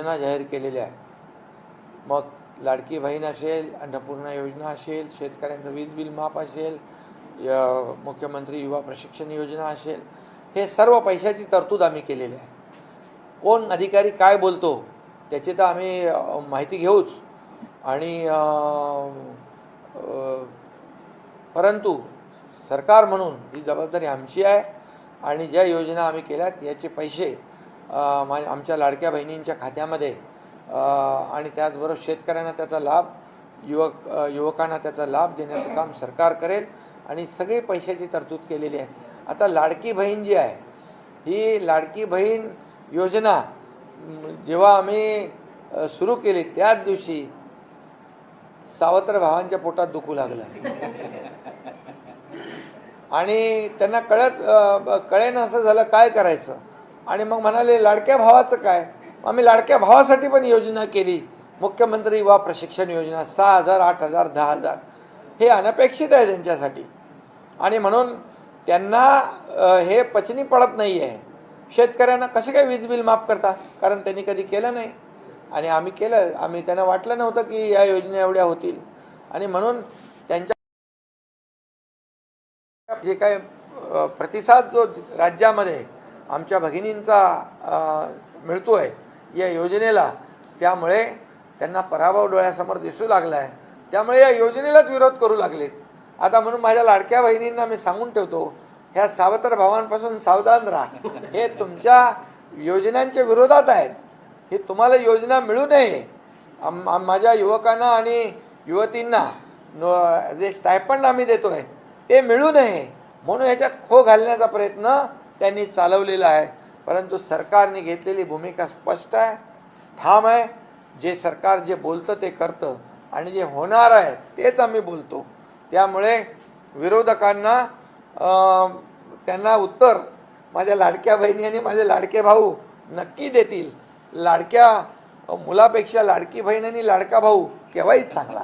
योजना जाहीर केलेल्या आहे मग लाडकी बहीण असेल अन्नपूर्णा योजना असेल शेतकऱ्यांचं वीज बिल माफ असेल य- मुख्यमंत्री युवा प्रशिक्षण योजना असेल हे सर्व पैशाची तरतूद आम्ही केलेली आहे. कोण अधिकारी काय बोलतो त्याची तर आम्ही माहिती घेऊच. आणि परंतु सरकार म्हणून ही जबाबदारी आमची आहे आणि ज्या योजना आम्ही केल्यात याचे पैसे मा आमच्या लाडक्या बहिणींच्या खात्यामध्ये आणि त्याचबरोबर शेतकऱ्यांना त्याचा लाभ युवक युवकांना त्याचा लाभ देण्याचं काम सरकार करेल आणि सगळी पैशाची तरतूद केलेली आहे. आता लाडकी बहीण जी आहे ही लाडकी बहीण योजना जेव्हा आम्ही सुरू केली त्याच दिवशी सावत्र भावांच्या पोटात दुखू लागलं. आणि त्यांना कळत कळेन असं झालं काय करायचं? आणि मग म्हणाले लाडक्या भावाचं काय? मग आम्ही लाडक्या भावासाठी पण योजना केली. मुख्यमंत्री युवा प्रशिक्षण योजना सहा हजार आठ हजार दहा हजार. हे अनपेक्षित आहे त्यांच्यासाठी. आणि म्हणून त्यांना हे पचनी पडत नाही आहे शेतकऱ्यांना कसे काय वीज बिल माफ करता? कारण त्यांनी कधी केलं नाही. आणि आम्ही केलं आम्ही त्यांना वाटलं नव्हतं की या योजना एवढ्या होतील. आणि म्हणून त्यांच्या जे काय प्रतिसाद जो राज्यामध्ये आमच्या भगिनींचा मिळतो आहे या योजनेला. त्यामुळे त्यांना पराभव डोळ्यासमोर दिसू लागला आहे त्यामुळे या योजनेलाच विरोध करू लागलेत. आता म्हणून माझ्या लाडक्या बहिणींना मी सांगून ठेवतो ह्या सावत्र भावांपासून सावधान राहा. हे तुमच्या योजनांच्या विरोधात आहेत. हे तुम्हाला योजना मिळू नये. आम माझ्या युवकांना आणि युवतींना जे स्टायपंड आम्ही देतो आहे ते मिळू नये. म्हणून ह्याच्यात खो घालण्याचा प्रयत्न त्यांनी चालवलेलं आहे. परंतु सरकारने घेतलेली भूमिका स्पष्ट आहे ठाम आहे. जे सरकार जे बोलतं ते करतं. आणि जे होणार आहे तेच आम्ही बोलतो. त्यामुळे विरोधकांना त्यांना उत्तर माझ्या लाडक्या बहिणी आणि माझे लाडके भाऊ नक्की देतील. लाडक्या मुलापेक्षा लाडकी बहीण आणि लाडका भाऊ केव्हाही चांगला